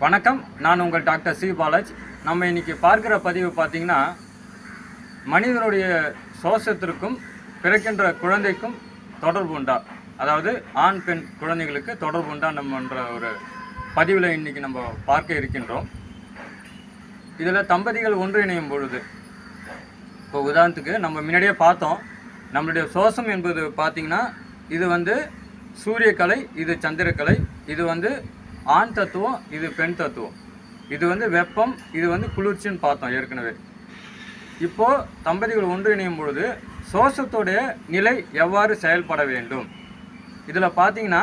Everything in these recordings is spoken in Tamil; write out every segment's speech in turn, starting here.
வணக்கம். நான் உங்கள் டாக்டர் சி. பாலாஜ். நம்ம இன்றைக்கி பார்க்குற பதிவு பார்த்தீங்கன்னா மனிதனுடைய சுவாசத்திற்கும் பிறக்கின்ற குழந்தைக்கும் தொடர்பு உண்டா? அதாவது ஆண் பெண் குழந்தைகளுக்கு தொடர்பு உண்டா நம்மன்ற ஒரு பதிவில் இன்னைக்கு நம்ம பார்க்க இருக்கின்றோம். இதில் தம்பதிகள் ஒன்றிணையும் பொழுது இப்போ உதாரணத்துக்கு நம்ம முன்னாடியே பார்த்தோம். நம்மளுடைய சுவாசம் என்பது பார்த்திங்கன்னா இது வந்து சூரியக்கலை இது சந்திரக்கலை இது வந்து ஆண் தத்துவம் இது பெண் தத்துவம். இது வந்து வெப்பம் இது வந்து குளிர்ச்சின்னு பார்த்தோம் ஏற்கனவே. இப்போ தம்பதிகள் ஒன்றிணையும் பொழுது சோசத்துடைய நிலை எவ்வாறு செயல்பட வேண்டும்? இதில் பார்த்தீங்கன்னா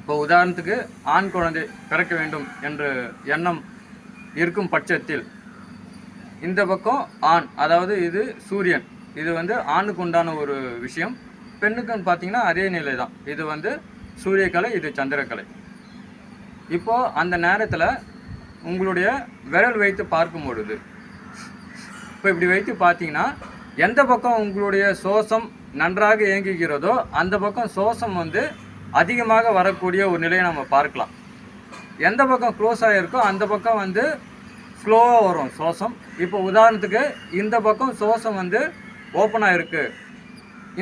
இப்போ உதாரணத்துக்கு ஆண் குழந்தை பிறக்க வேண்டும் என்ற எண்ணம் இருக்கும் பட்சத்தில் இந்த பக்கம் ஆண் அதாவது இது சூரியன். இது வந்து ஆணுக்கு உண்டான ஒரு விஷயம். பெண்ணுக்குன்னு பார்த்தீங்கன்னா அதே நிலை தான் இது வந்து சூரியக்கலை இது சந்திரக்கலை. இப்போ அந்த நேரத்தில் உங்களுடைய விரல் வைத்து பார்க்கும் பொழுது இப்போ இப்படி வைத்து பார்த்தீங்கன்னா எந்த பக்கம் உங்களுடைய சுவாசம் நன்றாக இயங்குகிறதோ அந்த பக்கம் சுவாசம் வந்து அதிகமாக வரக்கூடிய ஒரு நிலையை நம்ம பார்க்கலாம். எந்த பக்கம் க்ளோஸ் ஆகிருக்கோ அந்த பக்கம் வந்து ஸ்லோவாக வரும் சுவாசம். இப்போ உதாரணத்துக்கு இந்த பக்கம் சுவாசம் வந்து ஓப்பனாக இருக்குது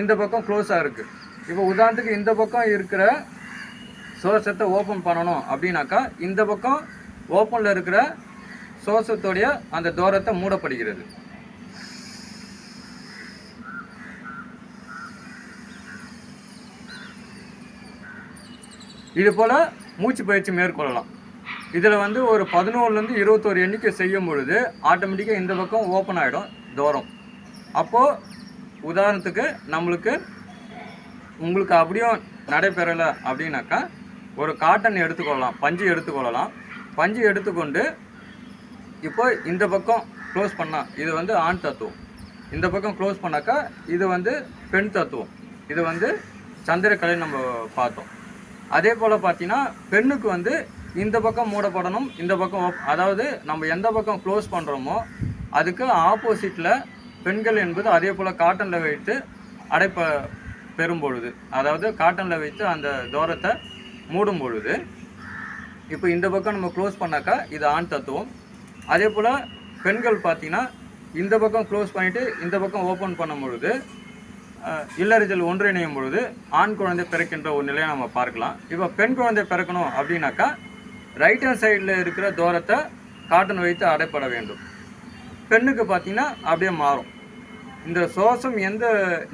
இந்த பக்கம் க்ளோஸாக இருக்குது இப்போ உதாரணத்துக்கு இந்த பக்கம் இருக்கிற சோர்ஸத்தை ஓப்பன் பண்ணணும் அப்படின்னாக்கா இந்த பக்கம் ஓப்பனில் இருக்கிற சுவாசத்துடைய அந்த தூரத்தை மூடப்படுகிறது. இது போல் மூச்சு பயிற்சி மேற்கொள்ளலாம். இதில் வந்து ஒரு பதினோருலேருந்து இருபத்தோரு எண்ணிக்கை செய்யும் பொழுது ஆட்டோமேட்டிக்காக இந்த பக்கம் ஓப்பன் ஆகிடும் தூரம் அப்போது உதாரணத்துக்கு நம்மளுக்கு உங்களுக்கு அப்படியும் நடைபெறலை அப்படின்னாக்கா ஒரு காட்டன் எடுத்துக்கொள்ளலாம் பஞ்சு எடுத்துக்கொள்ளலாம். பஞ்சு எடுத்துக்கொண்டு இப்போ இந்த பக்கம் க்ளோஸ் பண்ணால் இது வந்து ஆண் தத்துவம். இந்த பக்கம் க்ளோஸ் பண்ணாக்கா இது வந்து பெண் தத்துவம். இது வந்து சந்திரக்கலை நம்ம பார்த்தோம். அதே போல் பார்த்தீங்கன்னா பெண்ணுக்கு வந்து இந்த பக்கம் மூடப்படணும் இந்த பக்கம் அதாவது நம்ம எந்த பக்கம் க்ளோஸ் பண்ணுறோமோ அதுக்கு ஆப்போசிட்டில் பெண்கள் என்பது அதே போல் காட்டனில் வைத்து அடைப்ப பெறும் பொழுது அதாவது காட்டனில் வைத்து அந்த தூரத்தை மூடும் பொழுது இப்போ இந்த பக்கம் நம்ம க்ளோஸ் பண்ணாக்கா இது ஆண் தத்துவம். அதே போல் பெண்கள் பார்த்திங்கன்னா இந்த பக்கம் க்ளோஸ் பண்ணிவிட்டு இந்த பக்கம் ஓப்பன் பண்ணும் பொழுது இல்லறிதல் ஒன்றிணையும் பொழுது ஆண் குழந்தை பிறக்கின்ற ஒரு நிலையை நம்ம பார்க்கலாம். இப்போ பெண் குழந்தை பிறக்கணும் அப்படின்னாக்கா ரைட் ஹேண்ட் சைடில் இருக்கிற தூரத்தை காட்டன் வைத்து அடைப்பட வேண்டும். பெண்ணுக்கு பார்த்தீங்கன்னா அப்படியே மாறும். இந்த சுவாசம் எந்த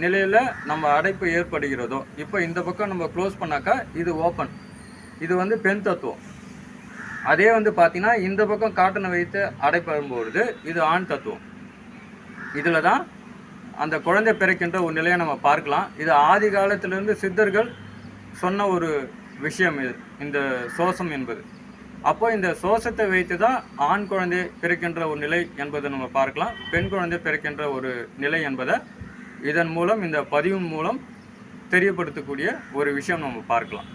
நிலையில் நம்ம அடைப்பு ஏற்படுகிறதோ இப்போ இந்த பக்கம் நம்ம க்ளோஸ் பண்ணாக்கா இது ஓப்பன் இது வந்து பெண் தத்துவம். அதே வந்து பார்த்தீங்கன்னா இந்த பக்கம் காட்டனை வைத்து அடைப்படும்பொழுது இது ஆண் தத்துவம். இதில் தான் அந்த குழந்தை பிறக்கின்ற ஒரு நிலையை நம்ம பார்க்கலாம். இது ஆதி காலத்திலிருந்து சித்தர்கள் சொன்ன ஒரு விஷயம் இது இந்த சோசம் என்பது. அப்போ இந்த சோசத்தை வைத்து தான் ஆண் குழந்தை பிறக்கின்ற ஒரு நிலை என்பதை நம்ம பார்க்கலாம். பெண் குழந்தை பிறக்கின்ற ஒரு நிலை என்பதை இதன் மூலம் இந்த பதிவின் மூலம் தெரியப்படுத்தக்கூடிய ஒரு விஷயம் நம்ம பார்க்கலாம்.